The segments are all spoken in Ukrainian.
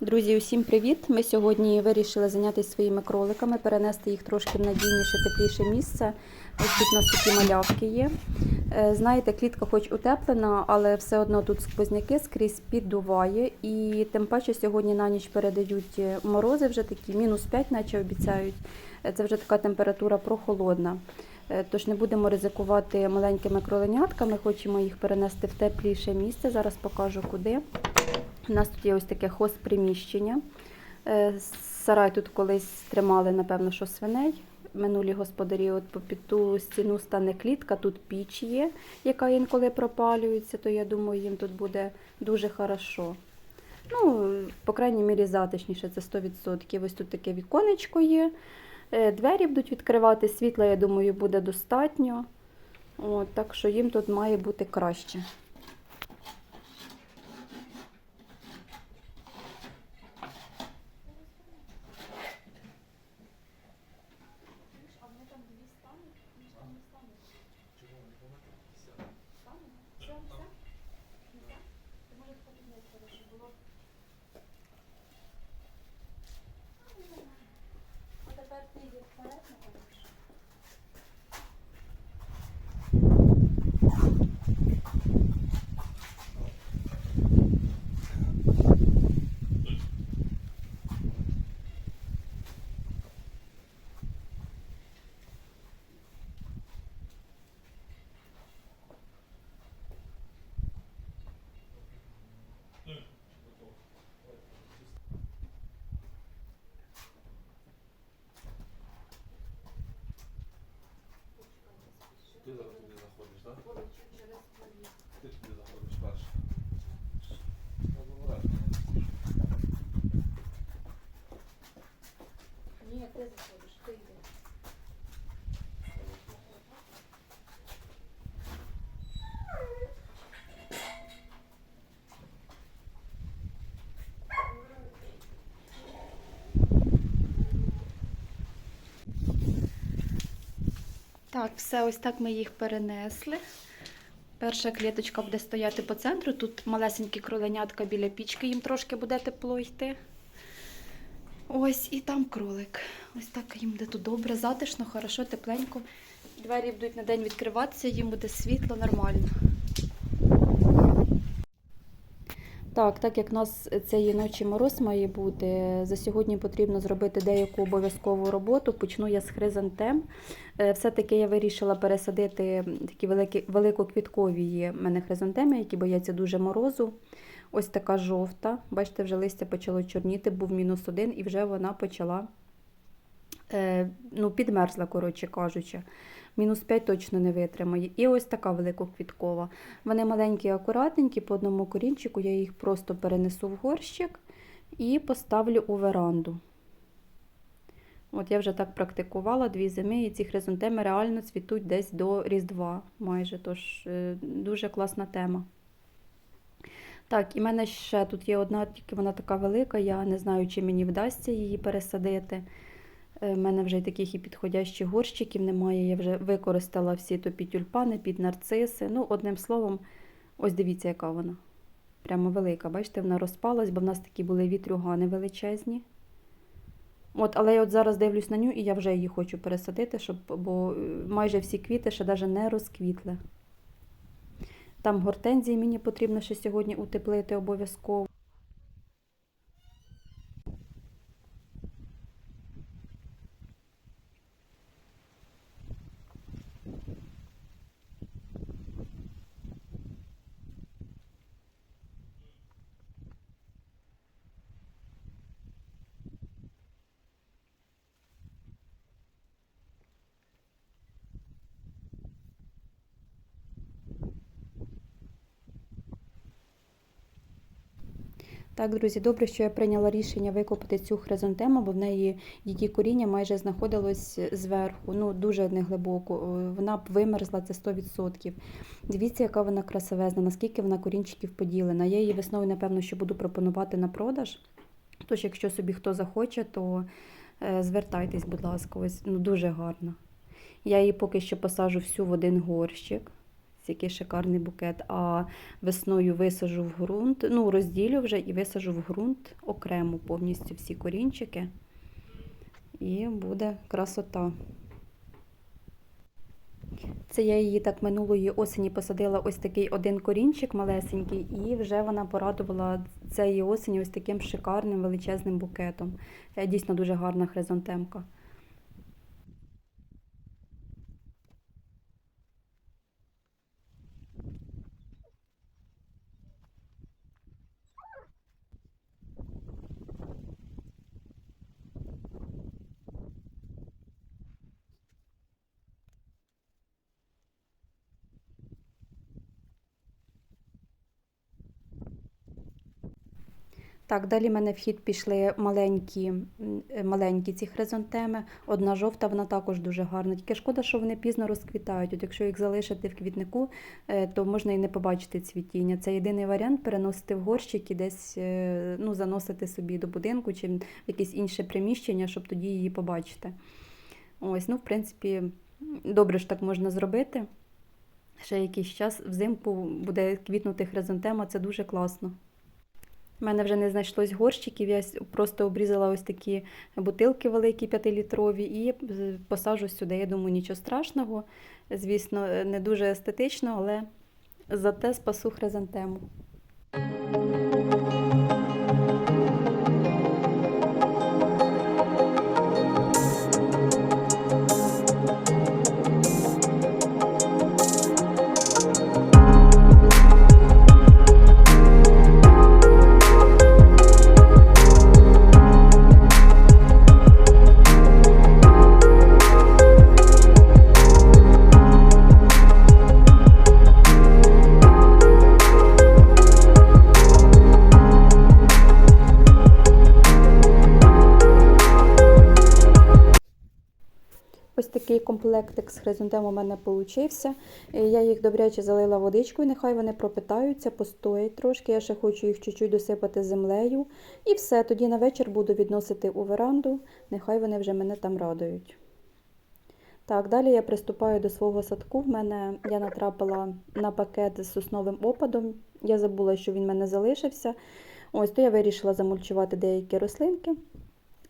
Друзі, усім привіт! Ми сьогодні вирішили зайнятися своїми кроликами, перенести їх трошки в надійніше, тепліше місце. Ось тут у нас такі малявки є. Е, Знаєте, клітка хоч утеплена, але все одно тут сквозняки скрізь піддуває. І тим паче сьогодні на ніч передають морози вже такі, мінус 5, наче обіцяють. Е, Це вже така температура прохолодна. Е, Тож не будемо ризикувати маленькими кроленятками, хочемо їх перенести в тепліше місце. Зараз покажу куди. У нас тут є ось таке хозприміщення. Е, Сарай тут колись тримали, напевно, що свиней. Минулі господарі, от під ту стіну стане клітка, тут піч є, яка інколи пропалюється, то я думаю, їм тут буде дуже хорошо. Ну, по крайній мірі, затишніше, це 100%. Ось тут таке віконечко є. Е, Двері будуть відкривати, світла, я думаю, буде достатньо. От, так що їм тут має бути краще. Ти зараз туди заходиш, так? Ти ж туди заходиш перше. Обережно. Ні, заходиш, ти йди. Так, все, ось так ми їх перенесли. Перша кліточка буде стояти по центру. Тут малесенькі кроленятка біля пічки, їм трошки буде тепло йти. Ось і там кролик. Ось так їм буде тут добре, затишно, хорошо, тепленько. Двері будуть на день відкриватися, їм буде світло нормально. Так, так як у нас цієї ночі мороз має бути, за сьогодні потрібно зробити деяку обов'язкову роботу. Почну я з хризантем. Е, Все-таки я вирішила пересадити такі великі, великоквіткові мене хризантеми, які бояться дуже морозу. Ось така жовта. Бачите, вже листя почало чорніти, був мінус один, і вже вона почала ну, підмерзла, коротше кажучи. Мінус 5 точно не витримає. І ось така великоквіткова. Вони маленькі, акуратненькі, по одному корінчику я їх просто перенесу в горщик і поставлю у веранду. От я вже так практикувала дві зими, і ці хризантеми реально цвітуть десь до Різдва майже. Тож е, дуже класна тема. Так, і в мене ще тут є одна, тільки вона така велика, я не знаю, чи мені вдасться її пересадити. У мене вже й таких і підходящих горщиків немає. Я вже використала всі топі тюльпани під нарциси. Ну, одним словом, ось дивіться, яка вона. Прямо велика. Бачите, вона розпалась, бо в нас такі були вітрюгани величезні. От, але я от зараз дивлюсь на ню і я вже її хочу пересадити, щоб, бо е, майже всі квіти ще навіть не розквітли. Там гортензії мені потрібно ще сьогодні утеплити обов'язково. Так, друзі, добре, що я прийняла рішення викопати цю хризантему, бо в неї її коріння майже знаходилось зверху, ну дуже неглибоко. Вона б вимерзла це 100%. Дивіться, яка вона красивезна, наскільки вона корінчиків поділена. Я її весною, напевно, що буду пропонувати на продаж. Тож, якщо собі хто захоче, то е, звертайтесь, будь ласка, ось ну дуже гарна. Я її поки що посаджу всю в один горщик. Який шикарний букет. А весною висажу в ґрунт, ну, розділю вже і висажу в ґрунт окремо повністю всі корінчики. І буде красота. Це я її так минулої осені посадила ось такий один корінчик малесенький, і вже вона порадувала цієї осені ось таким шикарним величезним букетом. Дійсно дуже гарна хризантемка. Так, далі в мене в хід пішли маленькі, е, маленькі ці хризантеми. Одна жовта, вона також дуже гарна. Тільки шкода, що вони пізно розквітають. От якщо їх залишити в квітнику, е, то можна і не побачити цвітіння. Це єдиний варіант переносити в горщик і десь е, ну, заносити собі до будинку чи в якесь інше приміщення, щоб тоді її побачити. Ось, ну, в принципі, добре ж так можна зробити. Ще якийсь час взимку буде квітнути хризантема, це дуже класно. У мене вже не знайшлось горщиків, я просто обрізала ось такі бутилки великі, п'ятилітрові, і посажу сюди. Я думаю, нічого страшного. Звісно, е, не дуже естетично, але зате спасу хризантему. Комплектик з хризантем у мене получився. Е, Я їх добряче залила водичкою, нехай вони пропитаються, постоять трошки. Я ще хочу їх чуть-чуть досипати землею. І все, тоді на вечір буду відносити у веранду, нехай вони вже мене там радують. Так, далі я приступаю до свого садку. В мене я натрапила на пакет з сосновим опадом. Я забула, що він в мене залишився. Ось то я вирішила замульчувати деякі рослинки.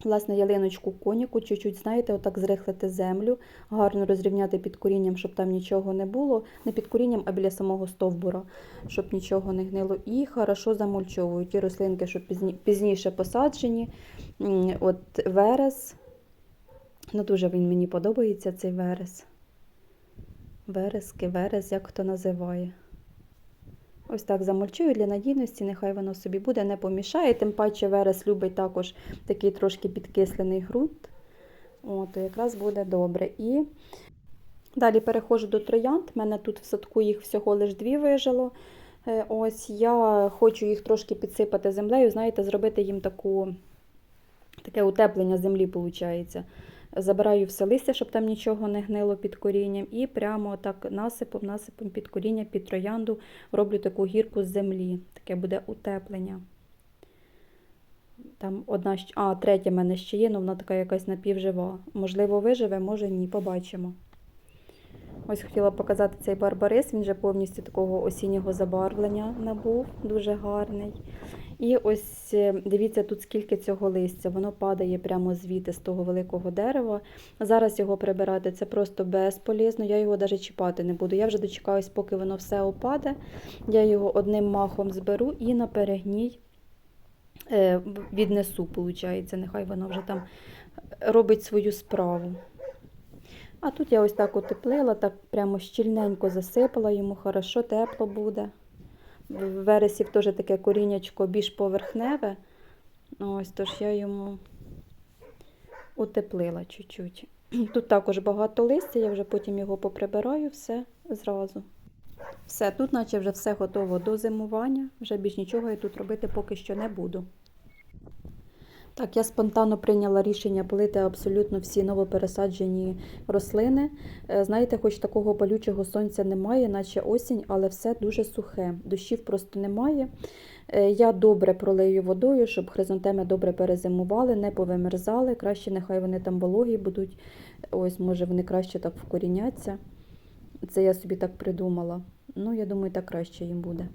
Власне, ялиночку коніку, чуть-чуть, знаєте, отак зрихлити землю, гарно розрівняти під корінням, щоб там нічого не було. Не під корінням, а біля самого стовбура, щоб нічого не гнило. І хорошо замульчовую ті рослинки, що пізні- пізніше посаджені. От верес. Ну, дуже він мені подобається, цей верес. Верески, верес, як хто називає. Ось так замульчую для надійності, нехай воно собі буде, не помішає. Тим паче верес любить також такий трошки підкислений ґрунт. О, якраз буде добре. І далі переходжу до троянд. У мене тут в садку їх всього лиш дві вижило. Е, Ось я хочу їх трошки підсипати землею, знаєте, зробити їм таку, таке утеплення землі, виходить. Забираю все листя, щоб там нічого не гнило під корінням, і прямо так насипом, насипом під коріння, під троянду роблю таку гірку з землі. Таке буде утеплення. Там одна, а третя в мене ще є, але вона така якась напівжива. Можливо, виживе, може ні, побачимо. Ось хотіла показати цей барбарис, він вже повністю такого осіннього забарвлення набув, дуже гарний. І ось е, дивіться тут скільки цього листя, воно падає прямо звідти з того великого дерева. Зараз його прибирати це просто безполезно, я його навіть чіпати не буду. Я вже дочекаюсь, поки воно все опаде. Я його одним махом зберу і на перегній е, віднесу, виходить. Нехай воно вже там робить свою справу. А тут я ось так утеплила, так прямо щільненько засипала йому, хорошо, тепло буде. В вересів теж таке коріннячко більш поверхневе. Ось, тож я йому утеплила чуть-чуть. Тут також багато листя, я вже потім його поприбираю все зразу. Все, тут наче вже все готово до зимування. Вже більш нічого я тут робити поки що не буду. Так, я спонтанно прийняла рішення полити абсолютно всі новопересаджені рослини. Е, Знаєте, хоч такого палючого сонця немає, наче осінь, але все дуже сухе. Дощів просто немає. Е, Я добре пролию водою, щоб хризантеми добре перезимували, не повимерзали. Краще нехай вони там вологі будуть. Ось, може, вони краще так вкоріняться. Це я собі так придумала. Ну, я думаю, так краще їм буде.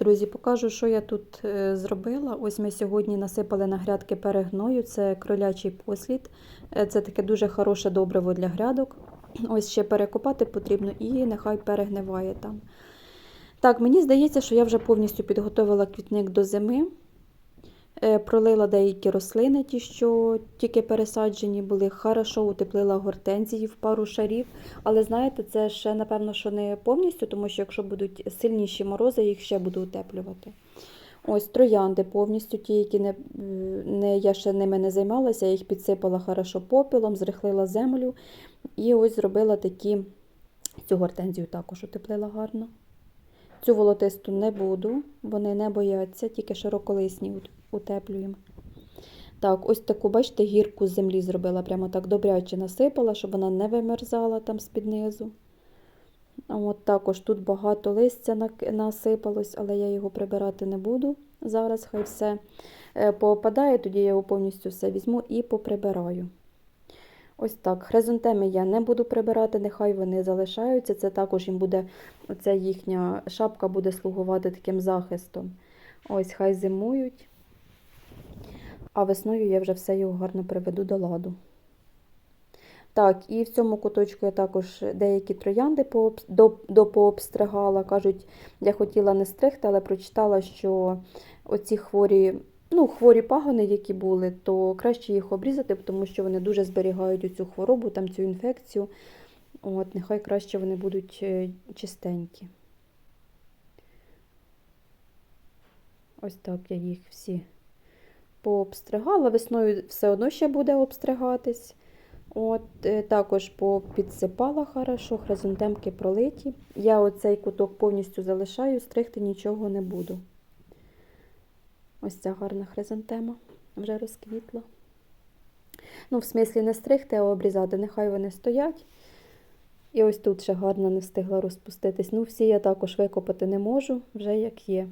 Друзі, покажу, що я тут е, зробила. Ось ми сьогодні насипали на грядки перегною. Це кролячий послід. Е, Це таке дуже хороше добриво для грядок. Ось ще перекопати потрібно і нехай перегниває там. Так, мені здається, що я вже повністю підготовила квітник до зими. Е, Пролила деякі рослини, ті, що тільки пересаджені були. Хорошо утеплила гортензії в пару шарів. Але знаєте, це ще, напевно, що не повністю, тому що якщо будуть сильніші морози, їх ще буду утеплювати. Ось троянди повністю, ті, які не, не, я ще ними не займалася, я їх підсипала хорошо попілом, зрихлила землю. І ось зробила такі, цю гортензію також утеплила гарно. Цю волотисту не буду, вони не бояться, тільки широколисні утеплюємо. Так, ось таку, бачите, гірку з землі зробила, прямо так добряче насипала, щоб вона не вимерзала там з-під низу. От також тут багато листя насипалось, але я його прибирати не буду. Зараз хай все е, поопадає, тоді я його повністю все візьму і поприбираю. Ось так. Хризантеми я не буду прибирати, нехай вони залишаються. Це також їм буде, оця їхня шапка буде слугувати таким захистом. Ось, хай зимують. А весною я вже все його гарно приведу до ладу. Так, і в цьому куточку я також деякі троянди до, пообстригала. Кажуть, я хотіла не стригти, але прочитала, що оці хворі, ну, хворі пагони, які були, то краще їх обрізати, тому що вони дуже зберігають цю хворобу, там цю інфекцію. От, нехай краще вони будуть е, чистенькі. Ось так я їх всі пообстригала. Весною все одно ще буде обстригатись. От, е, також попідсипала хорошо, хризантемки пролиті. Я оцей куток повністю залишаю, стригти нічого не буду. Ось ця гарна хризантема вже розквітла. Ну, в смислі не стригти, а обрізати. Нехай вони стоять. І ось тут ще гарно не встигла розпуститись. Ну, всі я також викопати не можу, вже як є.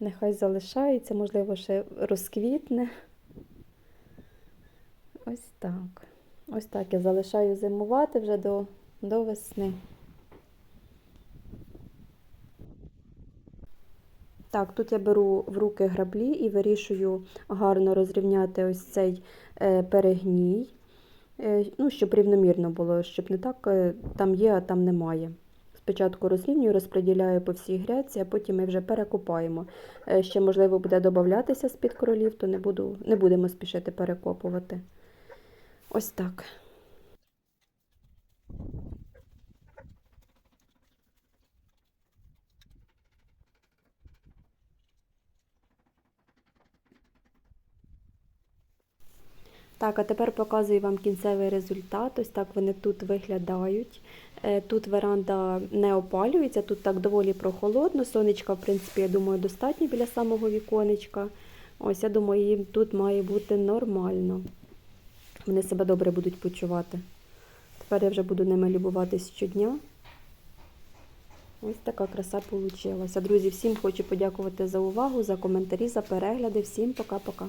Нехай залишається, можливо, ще розквітне. Ось так. Ось так я залишаю зимувати вже до, до весни. Так, тут я беру в руки граблі і вирішую гарно розрівняти ось цей е, перегній, е, ну, щоб рівномірно було, щоб не так е, там є, а там немає. Спочатку розрівнюю, розподіляю по всій грядці, а потім ми вже перекопаємо. Е, ще, можливо, буде додатися з-під кролів, то не, буду, не будемо спішити перекопувати. Ось так. Так, а тепер показую вам кінцевий результат. Ось так вони тут виглядають. Е, Тут веранда не опалюється, тут так доволі прохолодно. Сонечка, в принципі, я думаю, достатньо біля самого віконечка. Ось, я думаю, їм тут має бути нормально. Вони себе добре будуть почувати. Тепер я вже буду ними любуватись щодня. Ось така краса вийшла. Друзі, всім хочу подякувати за увагу, за коментарі, за перегляди. Всім пока-пока.